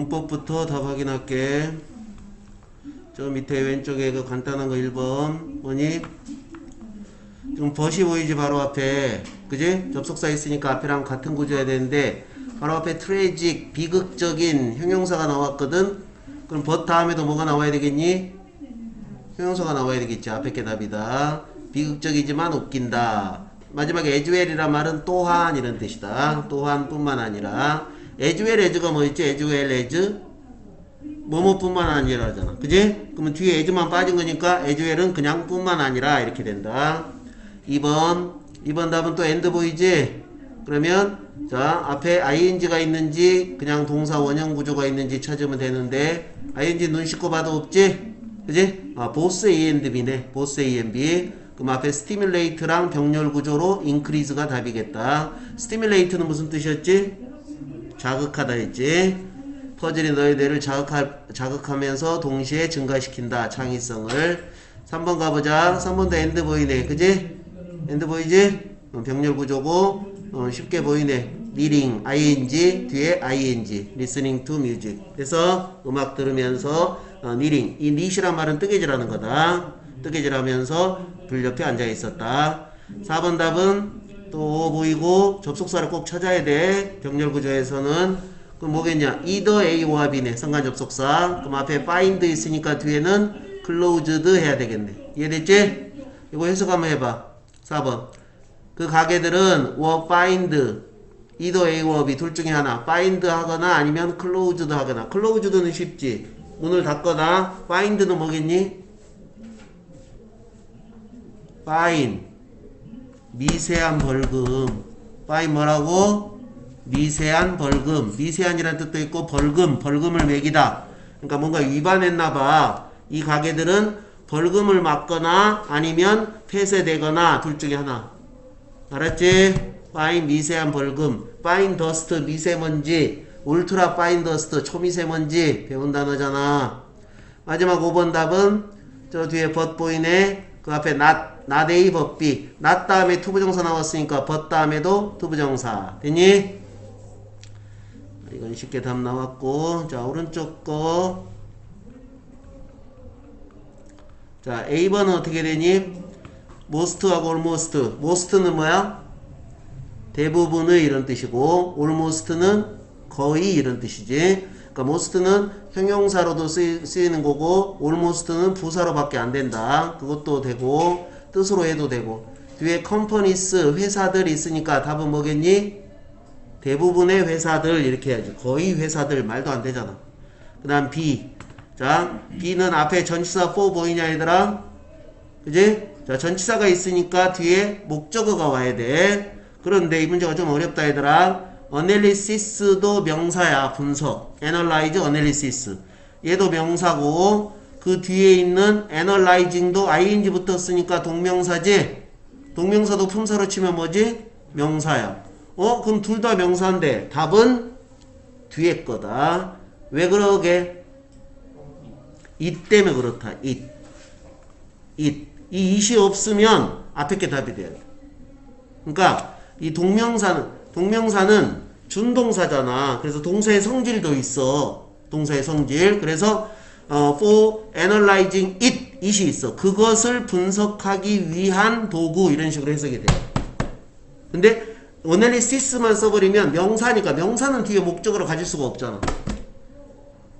문법부터 답 확인할게. 저 밑에 왼쪽에 그 간단한 거 1번 뭐니? 좀 벗이 보이지 바로 앞에 그지? 접속사 있으니까 앞이랑 같은 구조여야 되는데 바로 앞에 트레직 비극적인 형용사가 나왔거든 그럼 벗 다음에도 뭐가 나와야 되겠니? 형용사가 나와야 되겠지 앞에 게 답이다 비극적이지만 웃긴다 마지막에 에즈웰이란 말은 또한 이런 뜻이다 또한 뿐만 아니라 에즈웰 에즈가 뭐였지? 에즈웰 에즈 뭐뭐뿐만 아니라잖아 그지? 그러면 뒤에 에즈만 빠진 거니까 에즈웰은 그냥 뿐만 아니라 이렇게 된다 2번 2번 답은 또 엔드 보이지? 그러면 자 앞에 ing가 있는지 그냥 동사 원형 구조가 있는지 찾으면 되는데 ing 눈 씻고 봐도 없지? 그지? 아 보스 a and b네 보스 a and b 그럼 앞에 스티뮬레이트랑 병렬 구조로 increase가 답이겠다 스티뮬레이트는 무슨 뜻이었지? 자극하다 했지. 퍼즐이 너의 뇌를 자극할, 자극하면서 동시에 증가시킨다. 창의성을. 3번 가보자. 3번도 엔드 보이네. 그지? 엔드 보이지? 어, 병렬 구조고 어, 쉽게 보이네. reading ing 뒤에 ing listening to music. 그래서 음악 들으면서 어, reading 이 read이란 말은 뜨개질하는 거다. 뜨개질하면서 불 옆에 앉아 있었다. 4번 답은 또 보이고 접속사를 꼭 찾아야 돼. 병렬 구조에서는. 그럼 뭐겠냐? Either A와 B네. 상관 접속사. 그럼 앞에 find 있으니까 뒤에는 closed 해야 되겠네. 이해됐지? 이거 해석 한번 해봐. 4번. 그 가게들은 were find either A or B 둘 중에 하나. find 하거나 아니면 closed 하거나. closed는 쉽지. 문을 닫거나 find는 뭐겠니? fine 미세한 벌금. fine 뭐라고? 미세한 벌금. 미세한이라는 뜻도 있고 벌금 벌금을 매기다. 그러니까 뭔가 위반했나 봐. 이 가게들은 벌금을 맞거나 아니면 폐쇄되거나 둘 중에 하나. 알았지? 파인 미세한 벌금. 파인 더스트 미세먼지. 울트라 파인 더스트 초미세먼지. 배운 단어잖아. 마지막 5번 답은 저 뒤에 벗 보이네 그 앞에 not not A 벗비 not 다음에 투부정사 나왔으니까 벗 다음에도 투부정사 됐니? 이건 쉽게 답 나왔고 자 오른쪽 거 자, A번은 어떻게 되니? most하고 almost. most는 뭐야? 대부분의 이런 뜻이고, almost는 거의 이런 뜻이지. 그러니까 most는 형용사로도 쓰이, 쓰이는 거고, almost는 부사로밖에 안 된다. 그것도 되고, 뜻으로 해도 되고. 뒤에 companies, 회사들이 있으니까 답은 뭐겠니? 대부분의 회사들 이렇게 해야지. 거의 회사들 말도 안 되잖아. 그 다음 B. 자, B는 앞에 전치사 for 보이냐 얘들아? 그지? 자, 전치사가 있으니까 뒤에 목적어가 와야 돼. 그런데 이 문제가 좀 어렵다 얘들아. Analysis도 명사야, 분석. analyze, analysis. 얘도 명사고 그 뒤에 있는 analyzing도 ing 붙었으니까 동명사지. 동명사도 품사로 치면 뭐지? 명사야. 어? 그럼 둘 다 명사인데 답은 뒤에 거다. 왜 그러게? 이 때문에 그렇다. 이. 이. 이 it이 없으면 앞에 게 답이 돼야 돼. 그러니까 이 동명사는 동명사는 준동사잖아. 그래서 동사의 성질도 있어. 동사의 성질. 그래서 어, for analyzing it it이 있어. 그것을 분석하기 위한 도구 이런 식으로 해석이 돼. 근데 analysis만 써버리면 명사니까 명사는 뒤에 목적으로 가질 수가 없잖아.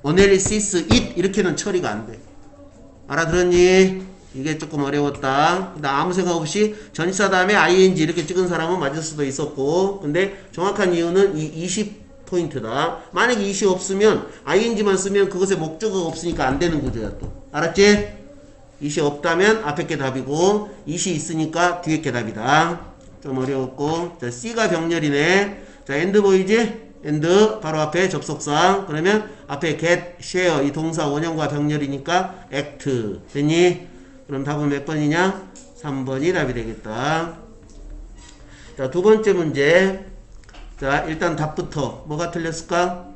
analysis it 이렇게는 처리가 안 돼. 알아들었니? 이게 조금 어려웠다. 나 아무 생각 없이 전치사 다음에 ing 이렇게 찍은 사람은 맞을 수도 있었고, 근데 정확한 이유는 이 20 포인트다. 만약에 20이 없으면 ing만 쓰면 그것의 목적어가 없으니까 안 되는 구조야 또. 알았지? 20이 없다면 앞에 게 답이고, 20이 있으니까 뒤에 게 답이다. 좀 어려웠고, 자, C가 병렬이네. 자, 엔드 보이지? 엔드 바로 앞에 접속사 그러면 앞에 get, share 이 동사 원형과 병렬이니까 act 됐니? 그럼 답은 몇 번이냐? 3번이 답이 되겠다 자 두 번째 문제 자 일단 답부터 뭐가 틀렸을까?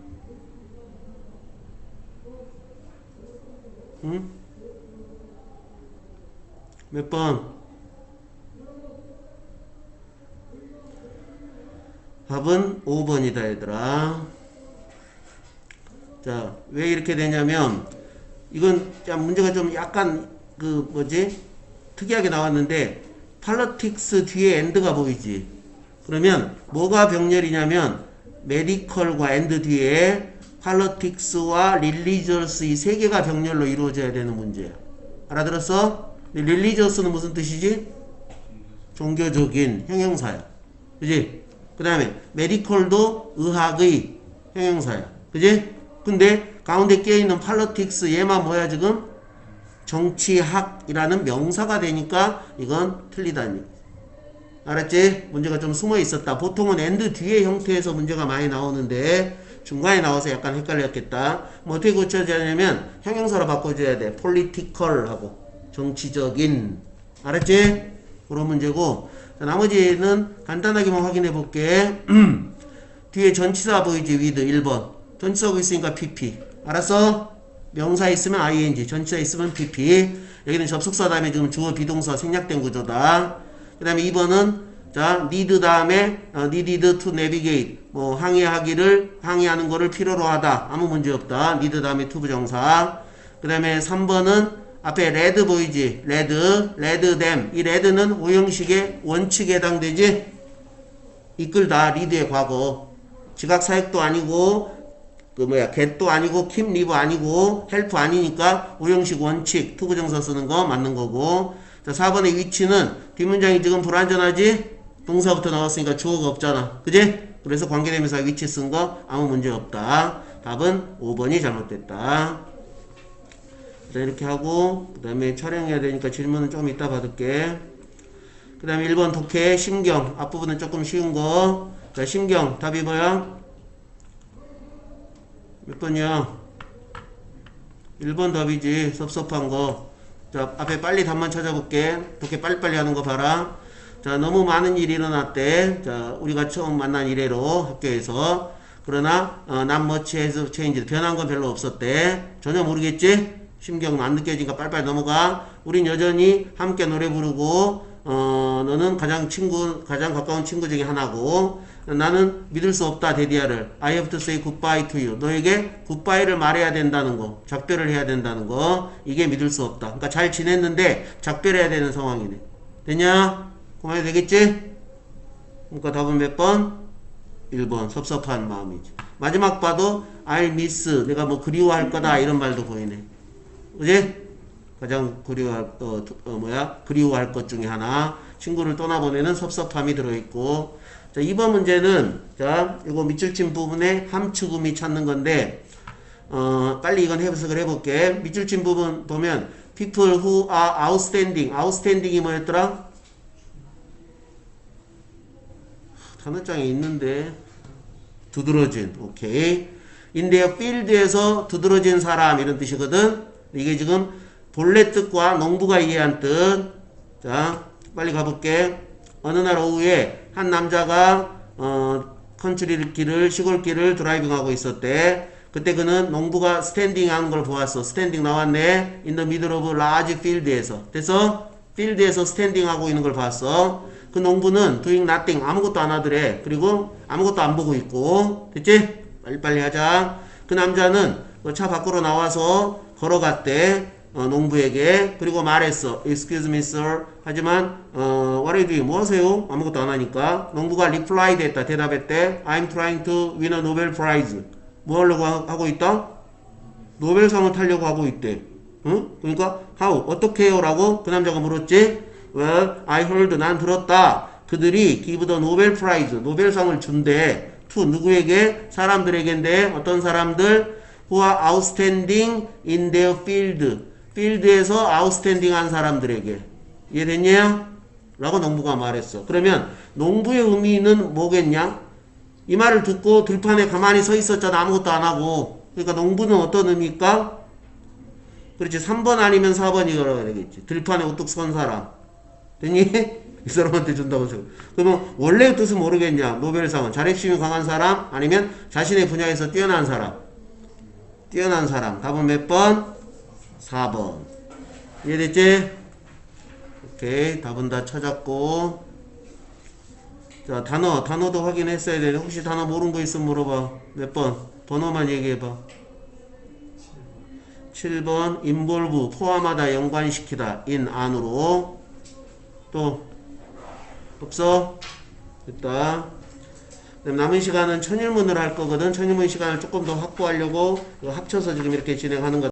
응? 몇 번? 답은 5번이다 얘들아 자, 왜 이렇게 되냐면, 이건 자, 문제가 좀 약간 그 뭐지? 특이하게 나왔는데, 팔러틱스 뒤에 엔드가 보이지? 그러면 뭐가 병렬이냐면, 메디컬과 엔드 뒤에 팔러틱스와 릴리저스 이 세 개가 병렬로 이루어져야 되는 문제야. 알아들었어? 릴리저스는 무슨 뜻이지? 종교적인 형용사야. 그지? 그 다음에 메디컬도 의학의 형용사야. 그지? 근데 가운데 끼어있는 팔러틱스 얘만 뭐야 지금? 정치학이라는 명사가 되니까 이건 틀리다니. 알았지? 문제가 좀 숨어 있었다. 보통은 엔드 뒤에 형태에서 문제가 많이 나오는데 중간에 나와서 약간 헷갈렸겠다. 뭐 어떻게 고쳐야 되냐면 형용사로 바꿔줘야 돼. political 정치적인. 알았지? 그런 문제고 자, 나머지는 간단하게만 확인해 볼게. 뒤에 전치사 보이지? with 1번. 전치사 보고 있으니까 pp. 알았어? 명사 있으면 ing, 전치사 있으면 pp. 여기는 접속사 다음에 지금 주어 비동사 생략된 구조다. 그 다음에 2번은 자, need 다음에 어, needed to navigate 뭐 항해하기를 항해하는 거를 필요로 하다. 아무 문제 없다. need 다음에 to 부정사. 그 다음에 3번은 앞에 레드 보이지? 레드, 레드 댐. 이 레드는 오형식의 원칙에 해당되지? 이끌다, 리드의 과거. 지각 사역도 아니고, 그 뭐야, get도 아니고, 킴 리브 아니고, 헬프 아니니까, 오형식 원칙, 투부정사 쓰는 거 맞는 거고. 자, 4번의 위치는 뒷문장이 지금 불완전하지? 동사부터 나왔으니까 주어가 없잖아. 그지? 그래서 관계대명사 위치 쓴 거 아무 문제 없다. 답은 5번이 잘못됐다. 자, 이렇게 하고, 그 다음에 촬영해야 되니까 질문은 좀 이따 받을게. 그 다음에 1번 독해, 심경. 앞부분은 조금 쉬운 거. 자, 심경. 답이 뭐야? 몇 번이야? 1번 답이지. 섭섭한 거. 자, 앞에 빨리 답만 찾아볼게. 독해 빨리빨리 하는 거 봐라. 자, 너무 많은 일이 일어났대. 자, 우리가 처음 만난 이래로 학교에서. 그러나, 어, not much has changed. 변한 건 별로 없었대. 전혀 모르겠지? 심경 안 느껴지니까 빨리빨리 넘어가. 우린 여전히 함께 노래 부르고, 어, 너는 가장 친구, 가장 가까운 친구 중에 하나고, 나는 믿을 수 없다, 데디아를. I have to say goodbye to you. 너에게 goodbye를 말해야 된다는 거. 작별을 해야 된다는 거. 이게 믿을 수 없다. 그러니까 잘 지냈는데 작별해야 되는 상황이네. 되냐? 그만해 되겠지? 그러니까 답은 몇 번? 1번. 섭섭한 마음이지. 마지막 봐도 I'll miss. 내가 뭐 그리워할 거다. 이런 말도 보이네. 그지? 가장 그리워할, 어, 어, 뭐야? 그리워할 것 중에 하나. 친구를 떠나보내는 섭섭함이 들어있고. 자, 2번 문제는, 자, 이거 밑줄 친 부분에 함축음이 찾는 건데, 어, 빨리 이건 해석을 해볼게. 밑줄 친 부분 보면, people who are outstanding. outstanding이 뭐였더라? 단어장에 있는데, 두드러진. 오케이. their field에서 두드러진 사람, 이런 뜻이거든. 이게 지금 본래 뜻과 농부가 이해한 뜻. 자, 빨리 가볼게. 어느 날 오후에 한 남자가 어, 컨트리 길을 시골 길을 드라이빙하고 있었대. 그때 그는 농부가 스탠딩 한 걸 보았어. 스탠딩 나왔네. In the middle of large field에서. 그래서 필드에서 스탠딩 하고 있는 걸 봤어. 그 농부는 doing nothing 아무것도 안 하더래. 그리고 아무것도 안 보고 있고. 됐지? 빨리빨리 하자. 그 남자는 그차 밖으로 나와서 걸어갔대. 어, 농부에게 그리고 말했어. Excuse me, sir. 하지만 어, what are you doing? 뭐 하세요? 아무것도 안 하니까 농부가 reply 됐다. 대답했대. I'm trying to win a Nobel Prize. 뭐 하려고 하- 하고 있다? 노벨상을 타려고 하고 있대. 응? 그러니까 how 어떻게요? 라고 그 남자가 물었지. Well, I heard 난 들었다. 그들이 give the Nobel Prize 노벨상을 준대. to 누구에게? 사람들에게인데 어떤 사람들? who are outstanding in their field. 필드에서 아웃스탠딩한 사람들에게 이해됐냐? 라고 농부가 말했어. 그러면 농부의 의미는 뭐겠냐? 이 말을 듣고 들판에 가만히 서 있었잖아. 아무것도 안 하고. 그러니까 농부는 어떤 의미일까? 그렇지. 3번 아니면 4번이라고 되겠지. 들판에 우뚝 선 사람. 됐니? 이 사람한테 준다고 생각. 그러면 원래 뜻은 모르겠냐? 노벨상은 자립심이 강한 사람 아니면 자신의 분야에서 뛰어난 사람. 뛰어난 사람. 답은 몇 번? 4번. 이해됐지? 오케이. 답은 다 찾았고. 자, 단어. 단어도 확인했어야 되네. 혹시 단어 모르는 거 있으면 물어봐. 몇 번? 번호만 얘기해봐. 7번 인볼브 포함하다 연관시키다 인 안으로 또 없어? 됐다 남은 시간은 천일문을 할 거거든 천일문 시간을 조금 더 확보하려고 합쳐서 지금 이렇게 진행하는 거